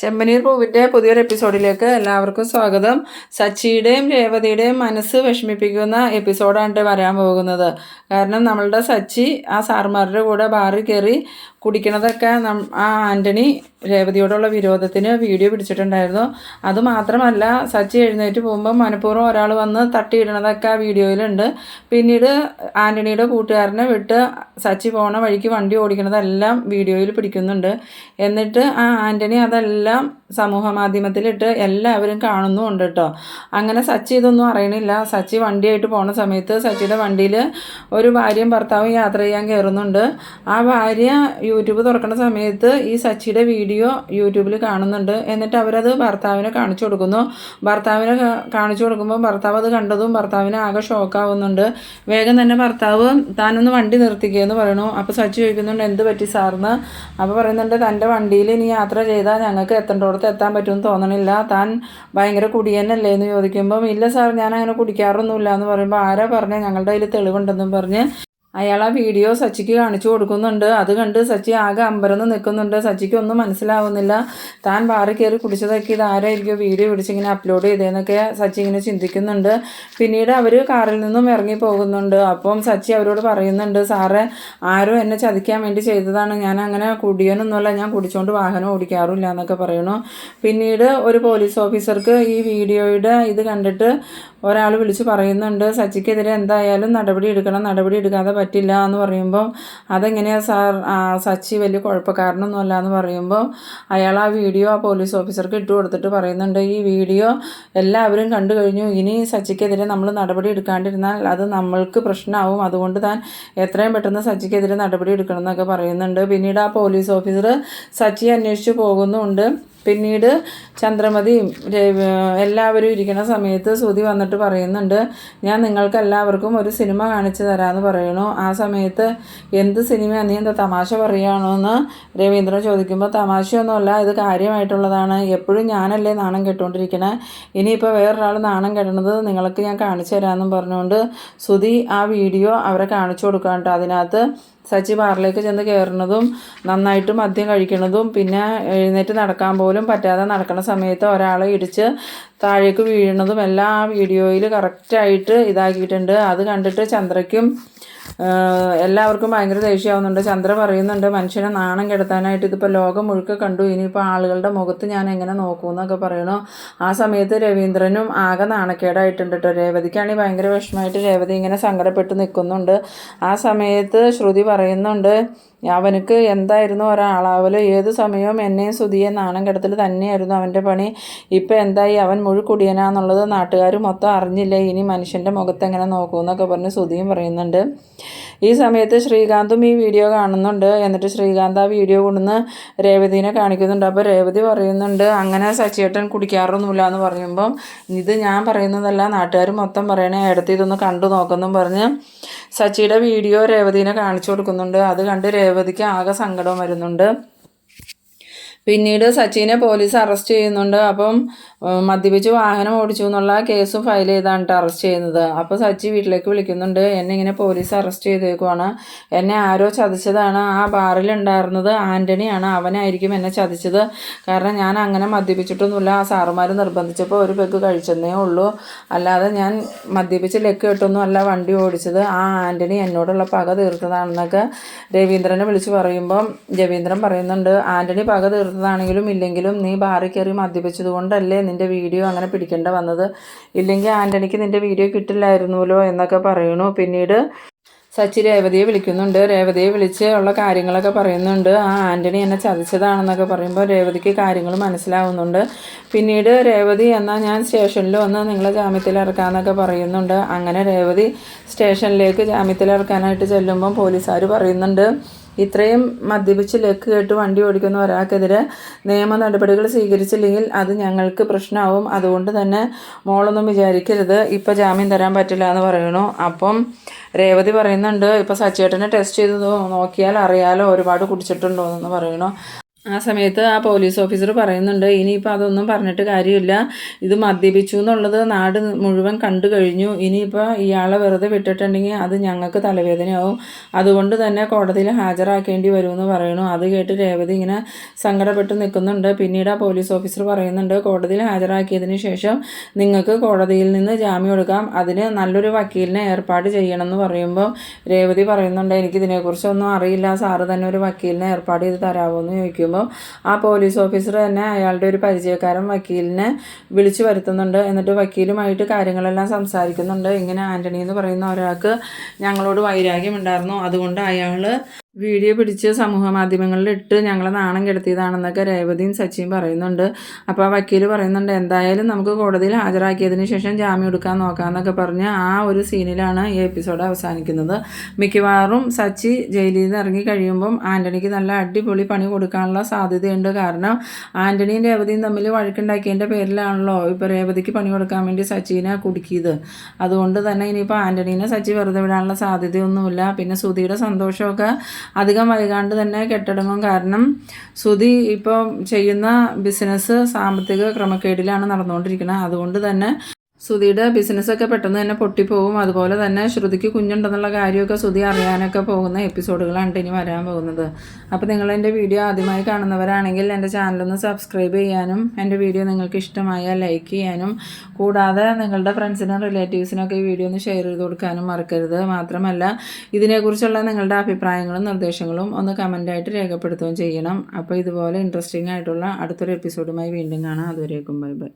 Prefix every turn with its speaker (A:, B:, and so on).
A: ചെമ്പനീർ പൂവിന്റെ പുതിയൊരു എപ്പിസോഡിലേക്ക് എല്ലാവർക്കും സ്വാഗതം. സച്ചിയുടെയും രേവതിയുടെയും മനസ്സ് വിഷമിപ്പിക്കുന്ന എപ്പിസോഡാണ് വരാൻ പോകുന്നത്. കാരണം നമ്മളുടെ സച്ചി ആ സാർമാരുടെ കൂടെ ബാറിൽ കയറി കുടിക്കണതൊക്കെ ആ ആന്റണി രേവതിയോടുള്ള വിരോധത്തിന് വീഡിയോ പിടിച്ചിട്ടുണ്ടായിരുന്നു. അതുമാത്രമല്ല സച്ചി എഴുന്നേറ്റ് പോകുമ്പോൾ മനഃപൂർവം ഒരാൾ വന്ന് തട്ടിയിടണതൊക്കെ ആ വീഡിയോയിലുണ്ട്. പിന്നീട് ആന്റണിയുടെ കൂട്ടുകാരനെ വിട്ട് സച്ചി പോണ വഴിക്ക് വണ്ടി ഓടിക്കുന്നതെല്ലാം വീഡിയോയിൽ പിടിക്കുന്നുണ്ട്. എന്നിട്ട് ആ ആന്റണി അതെല്ലാം സമൂഹ മാധ്യമത്തിലിട്ട് എല്ലാവരും കാണുന്നുമുണ്ട് കേട്ടോ. അങ്ങനെ സച്ചി ഇതൊന്നും അറിയണില്ല. സച്ചി വണ്ടിയായിട്ട് പോണ സമയത്ത് സച്ചിയുടെ വണ്ടിയിൽ ഒരു ഭാര്യയും ഭർത്താവും യാത്ര ചെയ്യാൻ കയറുന്നുണ്ട്. ആ ഭാര്യ യൂട്യൂബ് തുറക്കുന്ന സമയത്ത് ഈ സച്ചിയുടെ വീഡിയോ യൂട്യൂബിൽ കാണുന്നുണ്ട്. എന്നിട്ട് അവരത് ഭർത്താവിനെ കാണിച്ചു കൊടുക്കുന്നു. ഭർത്താവിനെ കാണിച്ചു കൊടുക്കുമ്പോൾ ഭർത്താവ് അത് കണ്ടതും ഭർത്താവിന് ആകെ ഷോക്കാവുന്നുണ്ട്. വേഗം തന്നെ ഭർത്താവ് താനൊന്ന് വണ്ടി നിർത്തിക്കുകയെന്ന് പറയണു. അപ്പോൾ സച്ചി ചോദിക്കുന്നുണ്ട് എന്ത് പറ്റി സാറിന്? അപ്പോൾ പറയുന്നുണ്ട് തന്റെ വണ്ടിയിൽ ഇനി യാത്ര ചെയ്താൽ ഞങ്ങൾക്ക് എത്തേണ്ടോടത്ത് എത്താൻ പറ്റുമെന്ന് തോന്നണില്ല. താൻ ഭയങ്കര കുടിയനല്ലേ എന്ന് ചോദിക്കുമ്പം ഇല്ല സാർ ഞാൻ അങ്ങനെ കുടിക്കാറൊന്നുമില്ല എന്ന് പറയുമ്പോൾ ആരാ പറഞ്ഞത് ഞങ്ങളുടെ കയ്യിൽ തെളിവുണ്ടെന്നും പറഞ്ഞ് അയാൾ ആ വീഡിയോ സച്ചിക്ക് കാണിച്ചു കൊടുക്കുന്നുണ്ട്. അത് കണ്ട് സച്ചി ആകെ അമ്പരന്ന് നിൽക്കുന്നുണ്ട്. സച്ചിക്ക് ഒന്നും മനസ്സിലാവുന്നില്ല. താൻ ബാറി കയറി കുടിച്ചതൊക്കെ ഇത് ആരായിരിക്കും വീഡിയോ പിടിച്ചിങ്ങനെ അപ്ലോഡ് ചെയ്തതെന്നൊക്കെ സച്ചി ഇങ്ങനെ ചിന്തിക്കുന്നുണ്ട്. പിന്നീട് അവർ കാറിൽ നിന്നും ഇറങ്ങി പോകുന്നുണ്ട്. അപ്പം സച്ചി അവരോട് പറയുന്നുണ്ട് സാറേ ആരും എന്നെ ചതിക്കാൻ വേണ്ടി ചെയ്തതാണ്. ഞാൻ അങ്ങനെ കുടിയനൊന്നുമല്ല. ഞാൻ കുടിച്ചുകൊണ്ട് വാഹനം ഓടിക്കാറില്ല എന്നൊക്കെ പറയണു പിന്നീട് ഒരു പോലീസ് ഓഫീസർക്ക് ഈ വീഡിയോയുടെ ഇത് കണ്ടിട്ട് ഒരാൾ വിളിച്ച് പറയുന്നുണ്ട് സച്ചിക്കെതിരെ എന്തായാലും നടപടി എടുക്കണം. നടപടി എടുക്കാതെ പറ്റില്ല എന്ന് പറയുമ്പം അതെങ്ങനെയാ സാർ സച്ചി വലിയ കുഴപ്പക്കാരനൊന്നുമല്ല എന്ന് പറയുമ്പോൾ അയാൾ ആ വീഡിയോ ആ പോലീസ് ഓഫീസർക്ക് ഇട്ട് കൊടുത്തിട്ട് പറയുന്നുണ്ട് ഈ വീഡിയോ എല്ലാവരും കണ്ടു കഴിഞ്ഞു ഇനി സച്ചിക്കെതിരെ നമ്മൾ നടപടി എടുക്കാണ്ടിരുന്നാൽ അത് നമ്മൾക്ക് പ്രശ്നമാവും അതുകൊണ്ട് താൻ എത്രയും പെട്ടെന്ന് സച്ചിക്കെതിരെ നടപടി എടുക്കണം എന്നൊക്കെ പറയുന്നുണ്ട്. പിന്നീട് ആ പോലീസ് ഓഫീസർ സച്ചിയെ അന്വേഷിച്ച് പോകുന്നുമുണ്ട് പിന്നീട് ചന്ദ്രമതിയും എല്ലാവരും ഇരിക്കുന്ന സമയത്ത് സുതി വന്നിട്ട് പറയുന്നുണ്ട് ഞാൻ നിങ്ങൾക്ക് എല്ലാവർക്കും ഒരു സിനിമ കാണിച്ചു തരാമെന്ന് പറയണു ആ സമയത്ത് എന്ത് സിനിമ നീ എന്താ തമാശ പറയുകയാണോ എന്ന് രവീന്ദ്രൻ ചോദിക്കുമ്പോൾ തമാശയൊന്നുമല്ല ഇത് കാര്യമായിട്ടുള്ളതാണ്. എപ്പോഴും ഞാനല്ലേ നാണം കെട്ടുകൊണ്ടിരിക്കണേ ഇനിയിപ്പോൾ വേറൊരാൾ നാണം കെട്ടണത് നിങ്ങൾക്ക് ഞാൻ കാണിച്ചു തരാമെന്നും പറഞ്ഞുകൊണ്ട് സുതി ആ വീഡിയോ അവരെ കാണിച്ചു കൊടുക്കാൻ കേട്ടോ അതിനകത്ത് സച്ചി ബാറിലേക്ക് ചെന്ന് കയറുന്നതും നന്നായിട്ട് മദ്യം കഴിക്കുന്നതും പിന്നെ എഴുന്നേറ്റ് നടക്കാൻ പോലും പറ്റാതെ നടക്കുന്ന സമയത്ത് ഒരാളെ ഇടിച്ച് താഴേക്ക് വീഴുന്നതും എല്ലാം ആ വീഡിയോയിൽ കറക്റ്റായിട്ട് ഇതാക്കിയിട്ടുണ്ട്. അത് കണ്ടിട്ട് ചന്ദ്രയ്ക്കും എല്ലാവർക്കും ഭയങ്കര ദേഷ്യമാവുന്നുണ്ട് ചന്ദ്ര പറയുന്നുണ്ട് മനുഷ്യനെ നാണം കെടുത്താനായിട്ട് ഇതിപ്പോൾ ലോകം മുഴുക്ക കണ്ടു. ഇനിയിപ്പോൾ ആളുകളുടെ മുഖത്ത് ഞാൻ എങ്ങനെ നോക്കൂ എന്നൊക്കെ പറയണു. ആ സമയത്ത് രവീന്ദ്രനും ആകെ നാണക്കേടായിട്ടുണ്ട് കേട്ടോ രേവതിക്കാണെങ്കിൽ ഭയങ്കര വിഷമമായിട്ട് രേവതി ഇങ്ങനെ സങ്കടപ്പെട്ട് നിൽക്കുന്നുണ്ട് ആ സമയത്ത് ശ്രുതി പറയുന്നുണ്ട് അവനക്ക് എന്തായിരുന്നു ഒരാളാവലോ? ഏത് സമയവും എന്നെയും സുതിയെ നാണം കെടുത്തൽ തന്നെയായിരുന്നു അവന്റെ പണി. ഇപ്പം എന്തായി? അവൻ മുഴുക്കുടിയനാന്നുള്ളത് നാട്ടുകാർ മൊത്തം അറിഞ്ഞില്ല? ഇനി മനുഷ്യന്റെ മുഖത്ത് എങ്ങനെ നോക്കൂ എന്നൊക്കെ പറഞ്ഞ് സുതിയും പറയുന്നുണ്ട്. ഈ സമയത്ത് ശ്രീകാന്തും ഈ വീഡിയോ കാണുന്നുണ്ട്. എന്നിട്ട് ശ്രീകാന്ത് ആ വീഡിയോ കൊണ്ടുവന്ന് രേവതിനെ കാണിക്കുന്നുണ്ട്. അപ്പോൾ രേവതി പറയുന്നുണ്ട് അങ്ങനെ സച്ചിയേട്ടൻ കുടിക്കാറൊന്നുമില്ല എന്ന് പറയുമ്പം ഇത് ഞാൻ പറയുന്നതല്ല നാട്ടുകാർ മൊത്തം പറയണേ എടുത്ത് ഇതൊന്ന് കണ്ടു നോക്കുന്നു പറഞ്ഞ് സച്ചിയുടെ വീഡിയോ രേവതിനെ കാണിച്ചു കൊടുക്കുന്നുണ്ട്. അത് കണ്ട് രേവതിക്ക് ആകെ സങ്കടം വരുന്നുണ്ട്. പിന്നീട് സച്ചിനെ പോലീസ് അറസ്റ്റ് ചെയ്യുന്നുണ്ട്. അപ്പം മദ്യപിച്ച് വാഹനം ഓടിച്ചു എന്നുള്ള കേസ് ഫയൽ ചെയ്താണ് അറസ്റ്റ് ചെയ്യുന്നത്. അപ്പോൾ സച്ചി വീട്ടിലേക്ക് വിളിക്കുന്നുണ്ട്. എന്നെ ഇങ്ങനെ പോലീസ് അറസ്റ്റ് ചെയ്തേക്കുവാണ്. എന്നെ ആരോ ചതിച്ചതാണ്. ആ ബാറിൽ ഉണ്ടായിരുന്നത് ആന്റണിയാണ് അവനായിരിക്കും എന്നെ ചതിച്ചത്. കാരണം ഞാൻ അങ്ങനെ മദ്യപിച്ചിട്ടൊന്നുമില്ല. ആ സാറുമാർ നിർബന്ധിച്ചപ്പോൾ ഒരു പെഗ് കഴിച്ചെന്നേ ഉള്ളൂ. അല്ലാതെ ഞാൻ മദ്യപിച്ച് ലെക്ക് കിട്ടൊന്നുമല്ല വണ്ടി ഓടിച്ചത്. ആ ആന്റണി എന്നോടുള്ള പക തീർത്തതാണെന്നൊക്കെ രവീന്ദ്രനെ വിളിച്ച് പറയുമ്പം രവീന്ദ്രൻ പറയുന്നുണ്ട്. ആന്റണി പക തീർത്തതാണെങ്കിലും ഇല്ലെങ്കിലും നീ ബാറി കയറി മദ്യപിച്ചത് കൊണ്ടല്ലേ നിന്റെ വീഡിയോ അങ്ങനെ പിടിക്കേണ്ട വന്നത്? ഇല്ലെങ്കിൽ ആന്റണിക്ക് നിന്റെ വീഡിയോ കിട്ടില്ലായിരുന്നല്ലോ എന്നൊക്കെ പറയണു പിന്നീട് സച്ചി രേവതിയെ വിളിക്കുന്നുണ്ട്. രേവതിയെ വിളിച്ച് ഉള്ള കാര്യങ്ങളൊക്കെ പറയുന്നുണ്ട്. ആ ആന്റണി എന്നെ ചതിച്ചതാണെന്നൊക്കെ പറയുമ്പോൾ രേവതിക്ക് കാര്യങ്ങൾ മനസ്സിലാവുന്നുണ്ട്. പിന്നീട് രേവതി എന്നാൽ ഞാൻ സ്റ്റേഷനിൽ വന്ന് നിങ്ങളെ ജാമ്യത്തിൽ ഇറക്കാമെന്നൊക്കെ പറയുന്നുണ്ട്. അങ്ങനെ രേവതി സ്റ്റേഷനിലേക്ക് ജാമ്യത്തിൽ ഇറക്കാനായിട്ട് ചെല്ലുമ്പം പോലീസുകാർ പറയുന്നുണ്ട്. ഇത്രയും മദ്യപിച്ച് ലക്ക് കേട്ട് വണ്ടി ഓടിക്കുന്ന ഒരാൾക്കെതിരെ നിയമ നടപടികൾ സ്വീകരിച്ചില്ലെങ്കിൽ അത് ഞങ്ങൾക്ക് പ്രശ്നമാവും. അതുകൊണ്ട് തന്നെ മോളൊന്നും വിചാരിക്കരുത്. ഇപ്പം ജാമ്യം തരാൻ പറ്റില്ല എന്ന് പറയണു അപ്പം രേവതി പറയുന്നുണ്ട് ഇപ്പം സച്ചേട്ടനെ ടെസ്റ്റ് ചെയ്ത് നോക്കിയാൽ അറിയാലോ ഒരുപാട് കുടിച്ചിട്ടുണ്ടോ എന്ന് പറയണു ആ സമയത്ത് ആ പോലീസ് ഓഫീസർ പറയുന്നുണ്ട് ഇനിയിപ്പോൾ അതൊന്നും പറഞ്ഞിട്ട് കാര്യമില്ല. ഇത് മദ്യപിച്ചു എന്നുള്ളത് നാട് മുഴുവൻ കണ്ടു കഴിഞ്ഞു. ഇനിയിപ്പോൾ ഇയാളെ വെറുതെ വിട്ടിട്ടുണ്ടെങ്കിൽ അത് ഞങ്ങൾക്ക് തലവേദനയാവും. അതുകൊണ്ട് തന്നെ കോടതിയിൽ ഹാജരാക്കേണ്ടി വരുമെന്ന് പറയുന്നു. അത് കേട്ട് രേവതി ഇങ്ങനെ സങ്കടപ്പെട്ട് നിൽക്കുന്നുണ്ട്. പിന്നീട് ആ പോലീസ് ഓഫീസർ പറയുന്നുണ്ട് കോടതിയിൽ ഹാജരാക്കിയതിന് ശേഷം നിങ്ങൾക്ക് കോടതിയിൽ നിന്ന് ജാമ്യം എടുക്കാം. അതിന് നല്ലൊരു വക്കീലിനെ ഏർപ്പാട് ചെയ്യണം എന്ന് പറയുമ്പോൾ രേവതി പറയുന്നുണ്ട് എനിക്കിതിനെക്കുറിച്ചൊന്നും അറിയില്ല. സാറ് തന്നെ ഒരു വക്കീലിനെ ഏർപ്പാട് ചെയ്ത് തരാമോ എന്ന് ചോദിക്കുമ്പോൾ ആ പോലീസ് ഓഫീസർ തന്നെ അയാളുടെ ഒരു പരിചയക്കാരൻ വക്കീലിനെ വിളിച്ചു വരുത്തുന്നുണ്ട്. എന്നിട്ട് വക്കീലുമായിട്ട് കാര്യങ്ങളെല്ലാം സംസാരിക്കുന്നുണ്ട്. ഇങ്ങനെ ആന്റണി എന്ന് പറയുന്ന ഒരാൾക്ക് ഞങ്ങളോട് വൈരാഗ്യമുണ്ടായിരുന്നു. അതുകൊണ്ട് അയാൾ വീഡിയോ പിടിച്ച് സമൂഹ മാധ്യമങ്ങളിൽ ഇട്ട് ഞങ്ങളെ നാണം കെടുത്തിയതാണെന്നൊക്കെ രേവതിയും സച്ചിയും പറയുന്നുണ്ട്. അപ്പോൾ ആ വക്കീൽ പറയുന്നുണ്ട് എന്തായാലും നമുക്ക് കോടതിയിൽ ഹാജരാക്കിയതിന് ശേഷം ജാമ്യം എടുക്കാൻ നോക്കാമെന്നൊക്കെ പറഞ്ഞ് ആ ഒരു സീനിലാണ് ഈ എപ്പിസോഡ് അവസാനിക്കുന്നത്. മിക്കവാറും സച്ചി ജയിലിൽ നിന്ന് ഇറങ്ങി കഴിയുമ്പം ആന്റണിക്ക് നല്ല അടിപൊളി പണി കൊടുക്കാനുള്ള സാധ്യതയുണ്ട്. കാരണം ആന്റണിയും രേവതിയും തമ്മിൽ വഴക്കുണ്ടാക്കിയതിന്റെ പേരിലാണല്ലോ ഇപ്പോൾ രേവതിക്ക് പണി കൊടുക്കാൻ വേണ്ടി സച്ചിനെ കുടുക്കിയത്. അതുകൊണ്ട് തന്നെ ഇനിയിപ്പോൾ ആന്റണീനെ സച്ചി വെറുതെ വിടാനുള്ള സാധ്യതയൊന്നുമില്ല. പിന്നെ സുധിയുടെ സന്തോഷമൊക്കെ അധികം വൈകാണ്ട് തന്നെ കെട്ടടങ്ങും. കാരണം സുധി ഇപ്പോൾ ചെയ്യുന്ന ബിസിനസ് സാമ്പത്തിക ക്രമക്കേടിലാണ് നടന്നുകൊണ്ടിരിക്കുന്നത്. അതുകൊണ്ട് തന്നെ സുധിയുടെ ബിസിനസ്സൊക്കെ പെട്ടെന്ന് തന്നെ പൊട്ടിപ്പോവും. അതുപോലെ തന്നെ ശ്രുതിക്ക് കുഞ്ഞുണ്ടെന്നുള്ള കാര്യമൊക്കെ സുധി അറിയാനൊക്കെ പോകുന്ന എപ്പിസോഡുകളാണ് ഇനി വരാൻ പോകുന്നത്. അപ്പോൾ നിങ്ങൾ എന്റെ വീഡിയോ ആദ്യമായി കാണുന്നവരാണെങ്കിൽ എന്റെ ചാനലൊന്ന് സബ്സ്ക്രൈബ് ചെയ്യാനും എന്റെ വീഡിയോ നിങ്ങൾക്ക് ഇഷ്ടമായാൽ ലൈക്ക് ചെയ്യാനും കൂടാതെ നിങ്ങളുടെ ഫ്രണ്ട്സിനും റിലേറ്റീവ്സിനൊക്കെ ഈ വീഡിയോ ഒന്ന് ഷെയർ ചെയ്ത് കൊടുക്കാനും മറക്കരുത്. മാത്രമല്ല ഇതിനെക്കുറിച്ചുള്ള നിങ്ങളുടെ അഭിപ്രായങ്ങളും നിർദ്ദേശങ്ങളും ഒന്ന് കമന്റായിട്ട് രേഖപ്പെടുത്തുകയും ചെയ്യണം. അപ്പോൾ ഇതുപോലെ ഇൻട്രസ്റ്റിംഗ് ആയിട്ടുള്ള അടുത്തൊരു എപ്പിസോഡുമായി വീണ്ടും കാണാം. അതുവരേക്കും ബൈ ബൈ